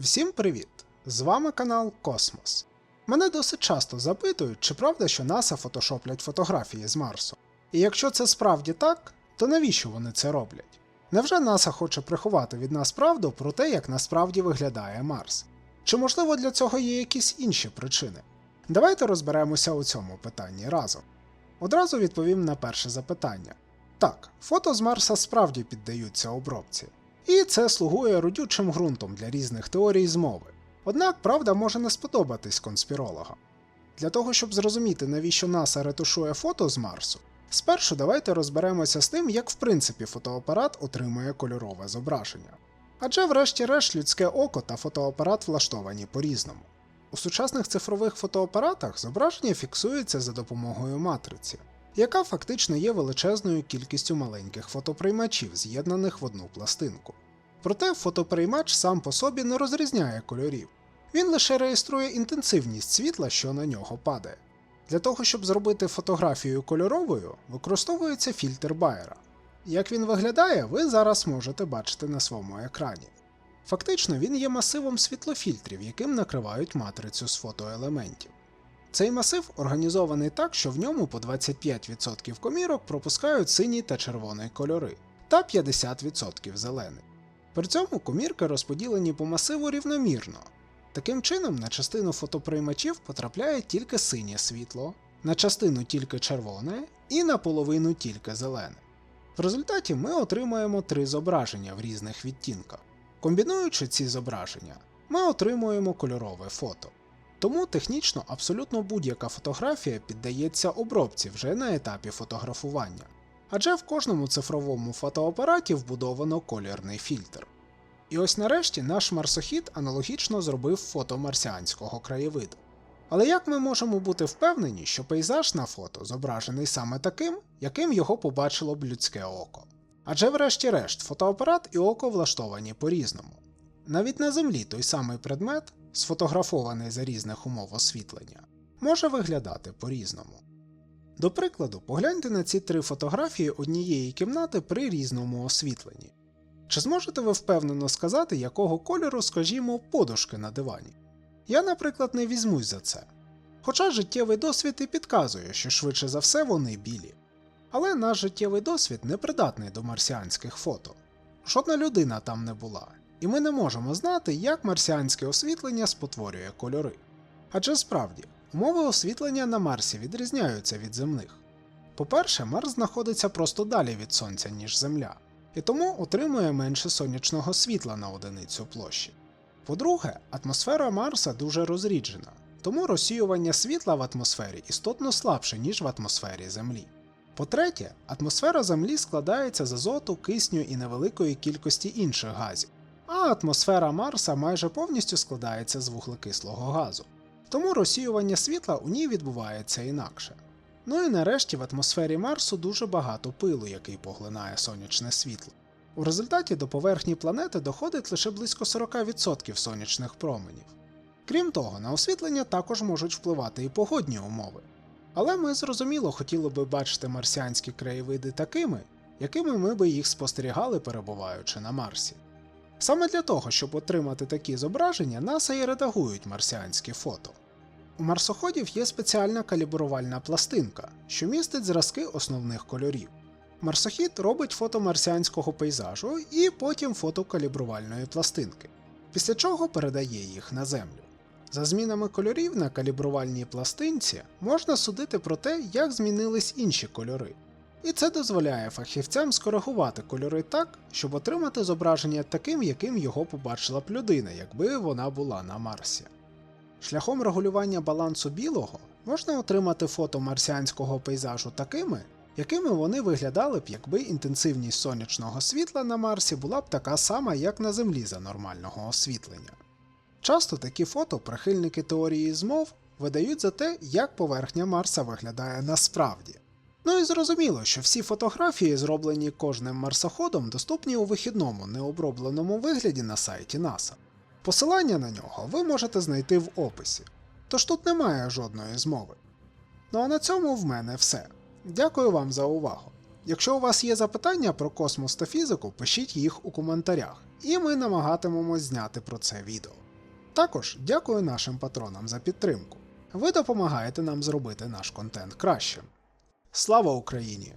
Всім привіт! З вами канал Космос. Мене досить часто запитують, чи правда, що НАСА фотошоплять фотографії з Марсу. І якщо це справді так, то навіщо вони це роблять? Невже НАСА хоче приховати від нас правду про те, як насправді виглядає Марс? Чи можливо для цього є якісь інші причини? Давайте розберемося у цьому питанні разом. Одразу відповім на перше запитання. Так, фото з Марса справді піддаються обробці, і це слугує родючим ґрунтом для різних теорій змови. Однак правда може не сподобатись конспірологам. Для того, щоб зрозуміти, навіщо НАСА ретушує фото з Марсу, спершу давайте розберемося з тим, як в принципі фотоапарат отримує кольорове зображення. Адже, врешті-решт, людське око та фотоапарат влаштовані по-різному. У сучасних цифрових фотоапаратах зображення фіксується за допомогою матриці, яка фактично є величезною кількістю маленьких фотоприймачів, з'єднаних в одну пластинку. Проте фотоприймач сам по собі не розрізняє кольорів, він лише реєструє інтенсивність світла, що на нього падає. Для того, щоб зробити фотографію кольоровою, використовується фільтр Байера. Як він виглядає, ви зараз можете бачити на своєму екрані. Фактично, він є масивом світлофільтрів, яким накривають матрицю з фотоелементів. Цей масив організований так, що в ньому по 25% комірок пропускають синій та червоний кольори, та 50% зелений. При цьому комірки розподілені по масиву рівномірно. Таким чином, на частину фотоприймачів потрапляє тільки синє світло, на частину тільки червоне і на половину тільки зелене. В результаті ми отримаємо три зображення в різних відтінках. Комбінуючи ці зображення, ми отримуємо кольорове фото. Тому технічно абсолютно будь-яка фотографія піддається обробці вже на етапі фотографування. Адже в кожному цифровому фотоапараті вбудовано колірний фільтр. І ось нарешті наш марсохід аналогічно зробив фото марсіанського краєвиду. Але як ми можемо бути впевнені, що пейзаж на фото зображений саме таким, яким його побачило б людське око? Адже врешті-решт фотоапарат і око влаштовані по-різному. Навіть на землі той самий предмет, сфотографований за різних умов освітлення, може виглядати по-різному. До прикладу, погляньте на ці три фотографії однієї кімнати при різному освітленні. Чи зможете ви впевнено сказати, якого кольору, скажімо, подушки на дивані? Я, наприклад, не візьмусь за це. Хоча життєвий досвід і підказує, що швидше за все вони білі. Але наш життєвий досвід не придатний до марсіанських фото. Жодна людина там не була, і ми не можемо знати, як марсіанське освітлення спотворює кольори. Адже справді, умови освітлення на Марсі відрізняються від земних. По-перше, Марс знаходиться просто далі від Сонця, ніж Земля, і тому отримує менше сонячного світла на одиницю площі. По-друге, атмосфера Марса дуже розріджена, тому розсіювання світла в атмосфері істотно слабше, ніж в атмосфері Землі. По-третє, атмосфера Землі складається з азоту, кисню і невеликої кількості інших газів, а атмосфера Марса майже повністю складається з вуглекислого газу. Тому розсіювання світла у ній відбувається інакше. Ну і нарешті в атмосфері Марсу дуже багато пилу, який поглинає сонячне світло. У результаті до поверхні планети доходить лише близько 40% сонячних променів. Крім того, на освітлення також можуть впливати і погодні умови. Але ми зрозуміло хотіли би бачити марсіанські краєвиди такими, якими ми би їх спостерігали, перебуваючи на Марсі. Саме для того, щоб отримати такі зображення, НАСА і редагують марсіанські фото. У марсоходів є спеціальна калібрувальна пластинка, що містить зразки основних кольорів. Марсохід робить фото марсіанського пейзажу і потім фото калібрувальної пластинки, після чого передає їх на Землю. За змінами кольорів на калібрувальній пластинці можна судити про те, як змінились інші кольори. І це дозволяє фахівцям скоригувати кольори так, щоб отримати зображення таким, яким його побачила б людина, якби вона була на Марсі. Шляхом регулювання балансу білого можна отримати фото марсіанського пейзажу такими, якими вони виглядали б, якби інтенсивність сонячного світла на Марсі була б така сама, як на Землі за нормального освітлення. Часто такі фото прихильники теорії змов видають за те, як поверхня Марса виглядає насправді. Ну і зрозуміло, що всі фотографії, зроблені кожним марсоходом, доступні у вихідному необробленому вигляді на сайті NASA. Посилання на нього ви можете знайти в описі, тож тут немає жодної змови. Ну а на цьому в мене все. Дякую вам за увагу. Якщо у вас є запитання про космос та фізику, пишіть їх у коментарях, і ми намагатимемось зняти про це відео. Також дякую нашим патронам за підтримку. Ви допомагаєте нам зробити наш контент кращим. Слава Україні!